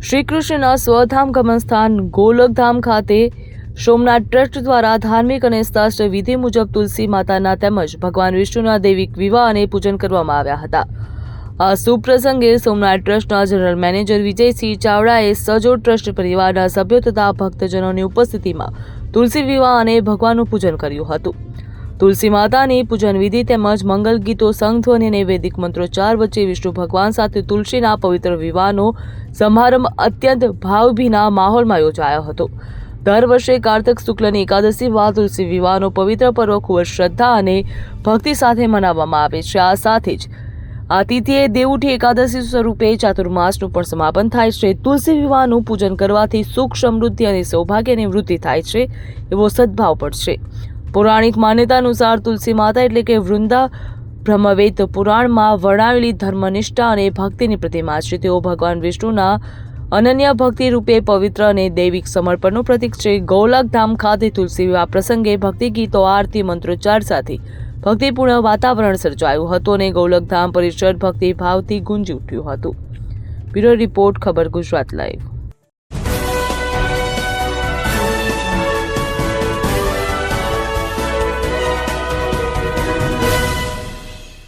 શ્રી કૃષ્ણના સ્વધામ ગમનસ્થાન ગોલકધામ ખાતે સોમનાથ ટ્રસ્ટ દ્વારા ધાર્મિક અને શાસ્ત્ર વિધિ મુજબ તુલસી માતાના તેમજ ભગવાન વિષ્ણુના દૈવિક વિવાહ અને પૂજન કરવામાં આવ્યા હતા. આ સુપ્રસંગે સોમનાથ ટ્રસ્ટના જનરલ મેનેજર વિજયસિંહ ચાવડાએ સજો ટ્રસ્ટ પરિવારના સભ્યો તથા ભક્તજનોની ઉપસ્થિતિમાં તુલસી વિવાહ અને ભગવાનનું પૂજન કર્યું હતું. તુલસી માતાની પૂજન વિધિ તેમજ મંગલ ગીતો સંઘધ્વનિ અને વૈદિક મંત્રોચ્ચાર વચ્ચે વિષ્ણુ ભગવાન સાથે તુલસીના પવિત્ર વિવાહનો સમારંભ અત્યંત ભાવભીના માહોલમાં યોજાયો હતો. દર વર્ષે કાર્તક શુક્લની એકાદશી બાદ તુલસી વિવાહનો પવિત્ર પર્વ ખૂબ જ શ્રદ્ધા અને ભક્તિ સાથે મનાવવામાં આવે છે. આ સાથે જ આ તિથિએ દેવઉઠી એકાદશી સ્વરૂપે ચાતુર્માસનું પણ સમાપન થાય છે. તુલસી વિવાહનું પૂજન કરવાથી સુખ સમૃદ્ધિ અને સૌભાગ્યની વૃદ્ધિ થાય છે એવો સદભાવ પડશે પૌરાણિક માન્યતા અનુસાર તુલસી માતા એટલે કે વૃંદા બ્રહ્મવેદ પુરાણમાં વર્ણવેલી ધર્મનિષ્ઠા અને ભક્તિની પ્રતિમા છે. તેઓ ભગવાન વિષ્ણુના અનન્ય ભક્તિ રૂપે પવિત્ર અને દૈવિક સમર્પણનું પ્રતીક છે. ગૌલક ધામ ખાતે તુલસી વિવાહ પ્રસંગે ભક્તિ ગીતો આરતી, મંત્રોચ્ચાર સાથે ભક્તિપૂર્ણ વાતાવરણ સર્જાયું હતું અને ગૌલક ધામ પરિસર ભક્તિ ભાવથી ગુંજી ઉઠ્યું હતું. બ્યુરો રિપોર્ટ, ખબર ગુજરાત લાઈવ.